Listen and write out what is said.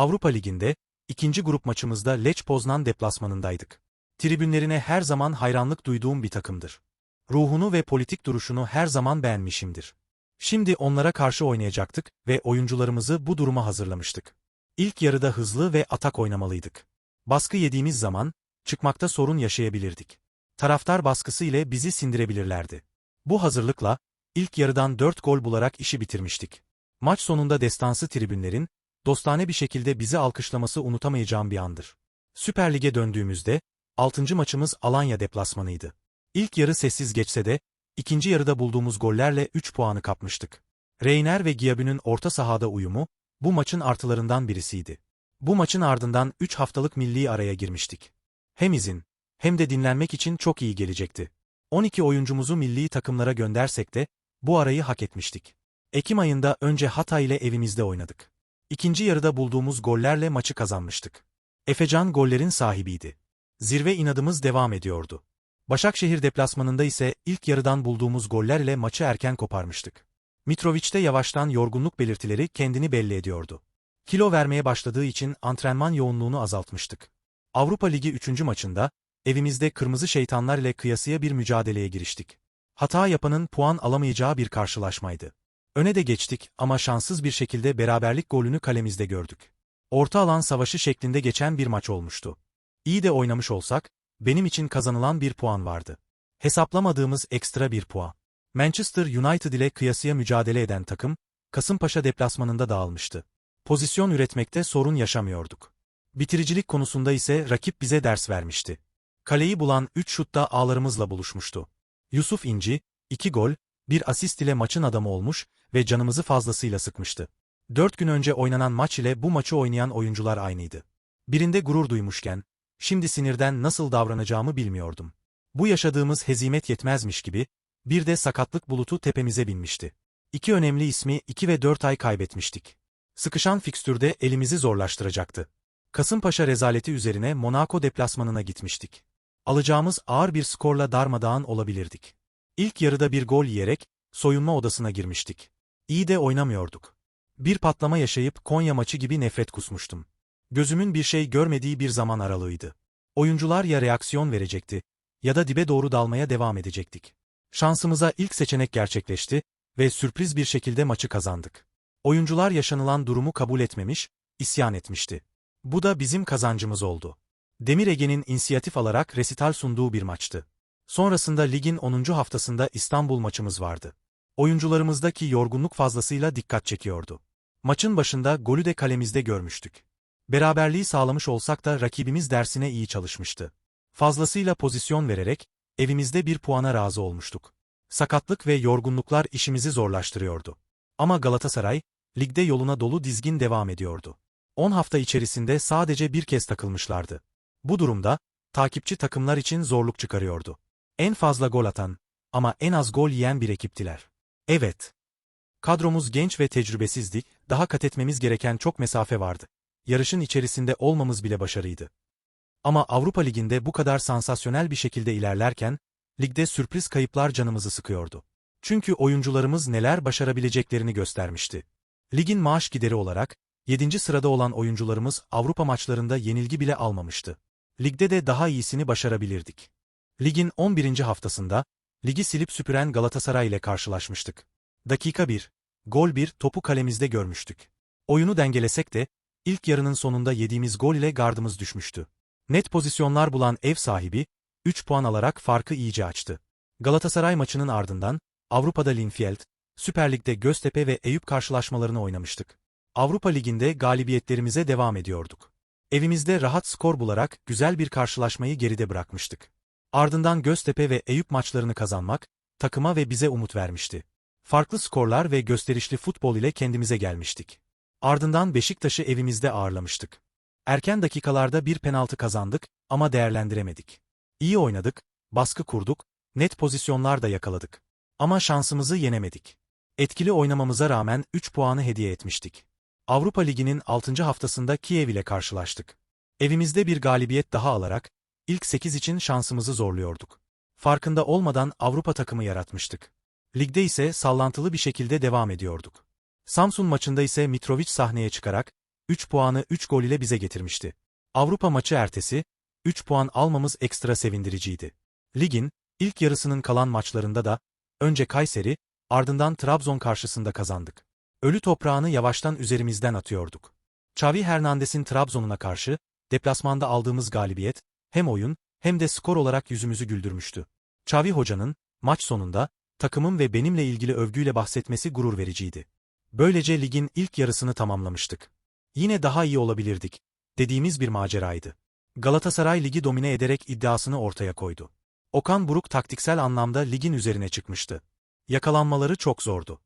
Avrupa Ligi'nde, ikinci grup maçımızda Lech Poznan deplasmanındaydık. Tribünlerine her zaman hayranlık duyduğum bir takımdır. Ruhunu ve politik duruşunu her zaman beğenmişimdir. Şimdi onlara karşı oynayacaktık ve oyuncularımızı bu duruma hazırlamıştık. İlk yarıda hızlı ve atak oynamalıydık. Baskı yediğimiz zaman, çıkmakta sorun yaşayabilirdik. Taraftar baskısı ile bizi sindirebilirlerdi. Bu hazırlıkla, ilk yarıdan 4 gol bularak işi bitirmiştik. Maç sonunda destansı tribünlerin, dostane bir şekilde bizi alkışlaması unutamayacağım bir andır. Süper Lig'e döndüğümüzde, 6. maçımız Alanya deplasmanıydı. İlk yarı sessiz geçse de, ikinci yarıda bulduğumuz gollerle 3 puanı kapmıştık. Reyner ve Giabü'nün orta sahada uyumu, bu maçın artılarından birisiydi. Bu maçın ardından 3 haftalık milli araya girmiştik. Hem izin, hem de dinlenmek için çok iyi gelecekti. 12 oyuncumuzu milli takımlara göndersek de, bu arayı hak etmiştik. Ekim ayında önce Hatay ile evimizde oynadık. İkinci yarıda bulduğumuz gollerle maçı kazanmıştık. Efecan gollerin sahibiydi. Zirve inadımız devam ediyordu. Başakşehir deplasmanında ise ilk yarıdan bulduğumuz goller ile maçı erken koparmıştık. Mitroviç'te yavaştan yorgunluk belirtileri kendini belli ediyordu. Kilo vermeye başladığı için antrenman yoğunluğunu azaltmıştık. Avrupa Ligi 3. maçında, evimizde Kırmızı Şeytanlar ile kıyasıya bir mücadeleye giriştik. Hata yapanın puan alamayacağı bir karşılaşmaydı. Öne de geçtik ama şanssız bir şekilde beraberlik golünü kalemizde gördük. Orta alan savaşı şeklinde geçen bir maç olmuştu. İyi de oynamış olsak, benim için kazanılan bir puan vardı. Hesaplamadığımız ekstra bir puan. Manchester United ile kıyasıya mücadele eden takım, Kasımpaşa deplasmanında dağılmıştı. Pozisyon üretmekte sorun yaşamıyorduk. Bitiricilik konusunda ise rakip bize ders vermişti. Kaleyi bulan 3 şutta ağlarımızla buluşmuştu. Yusuf İnci, 2 gol, bir asist ile maçın adamı olmuş ve canımızı fazlasıyla sıkmıştı. 4 gün önce oynanan maç ile bu maçı oynayan oyuncular aynıydı. Birinde gurur duymuşken, şimdi sinirden nasıl davranacağımı bilmiyordum. Bu yaşadığımız hezimet yetmezmiş gibi, bir de sakatlık bulutu tepemize binmişti. İki önemli ismi 2 ve 4 ay kaybetmiştik. Sıkışan fikstürde elimizi zorlaştıracaktı. Kasımpaşa rezaleti üzerine Monaco deplasmanına gitmiştik. Alacağımız ağır bir skorla darmadağın olabilirdik. İlk yarıda bir gol yiyerek, soyunma odasına girmiştik. İyi de oynamıyorduk. Bir patlama yaşayıp Konya maçı gibi nefret kusmuştum. Gözümün bir şey görmediği bir zaman aralığıydı. Oyuncular ya reaksiyon verecekti, ya da dibe doğru dalmaya devam edecektik. Şansımıza ilk seçenek gerçekleşti ve sürpriz bir şekilde maçı kazandık. Oyuncular yaşanılan durumu kabul etmemiş, isyan etmişti. Bu da bizim kazancımız oldu. Demir Ege'nin inisiyatif alarak resital sunduğu bir maçtı. Sonrasında ligin 10. haftasında İstanbul maçımız vardı. Oyuncularımızdaki yorgunluk fazlasıyla dikkat çekiyordu. Maçın başında golü de kalemizde görmüştük. Beraberliği sağlamış olsak da rakibimiz dersine iyi çalışmıştı. Fazlasıyla pozisyon vererek, evimizde bir puana razı olmuştuk. Sakatlık ve yorgunluklar işimizi zorlaştırıyordu. Ama Galatasaray, ligde yoluna dolu dizgin devam ediyordu. 10 hafta içerisinde sadece bir kez takılmışlardı. Bu durumda, takipçi takımlar için zorluk çıkarıyordu. En fazla gol atan ama en az gol yiyen bir ekiptiler. Evet. Kadromuz genç ve tecrübesizdi, daha kat etmemiz gereken çok mesafe vardı. Yarışın içerisinde olmamız bile başarıydı. Ama Avrupa Ligi'nde bu kadar sansasyonel bir şekilde ilerlerken, ligde sürpriz kayıplar canımızı sıkıyordu. Çünkü oyuncularımız neler başarabileceklerini göstermişti. Ligin maaş gideri olarak, 7. sırada olan oyuncularımız Avrupa maçlarında yenilgi bile almamıştı. Ligde de daha iyisini başarabilirdik. Ligin 11. haftasında, ligi silip süpüren Galatasaray ile karşılaşmıştık. Dakika 1, gol 1 topu kalemizde görmüştük. Oyunu dengelesek de, ilk yarının sonunda yediğimiz gol ile gardımız düşmüştü. Net pozisyonlar bulan ev sahibi, 3 puan alarak farkı iyice açtı. Galatasaray maçının ardından, Avrupa'da Linfield, Süper Lig'de Göztepe ve Eyüp karşılaşmalarını oynamıştık. Avrupa Ligi'nde galibiyetlerimize devam ediyorduk. Evimizde rahat skor bularak güzel bir karşılaşmayı geride bırakmıştık. Ardından Göztepe ve Eyüp maçlarını kazanmak, takıma ve bize umut vermişti. Farklı skorlar ve gösterişli futbol ile kendimize gelmiştik. Ardından Beşiktaş'ı evimizde ağırlamıştık. Erken dakikalarda bir penaltı kazandık ama değerlendiremedik. İyi oynadık, baskı kurduk, net pozisyonlar da yakaladık. Ama şansımızı yenemedik. Etkili oynamamıza rağmen 3 puanı hediye etmiştik. Avrupa Ligi'nin 6. haftasında Kiev ile karşılaştık. Evimizde bir galibiyet daha alarak, ilk 8 için şansımızı zorluyorduk. Farkında olmadan Avrupa takımı yaratmıştık. Ligde ise sallantılı bir şekilde devam ediyorduk. Samsun maçında ise Mitrovic sahneye çıkarak, 3 puanı 3 gol ile bize getirmişti. Avrupa maçı ertesi, 3 puan almamız ekstra sevindiriciydi. Ligin, ilk yarısının kalan maçlarında da, önce Kayseri, ardından Trabzon karşısında kazandık. Ölü toprağını yavaştan üzerimizden atıyorduk. Xavi Hernandez'in Trabzon'una karşı, deplasmanda aldığımız galibiyet, hem oyun, hem de skor olarak yüzümüzü güldürmüştü. Xavi hocanın, maç sonunda, takımım ve benimle ilgili övgüyle bahsetmesi gurur vericiydi. Böylece ligin ilk yarısını tamamlamıştık. Yine daha iyi olabilirdik, dediğimiz bir maceraydı. Galatasaray ligi domine ederek iddiasını ortaya koydu. Okan Buruk taktiksel anlamda ligin üzerine çıkmıştı. Yakalanmaları çok zordu.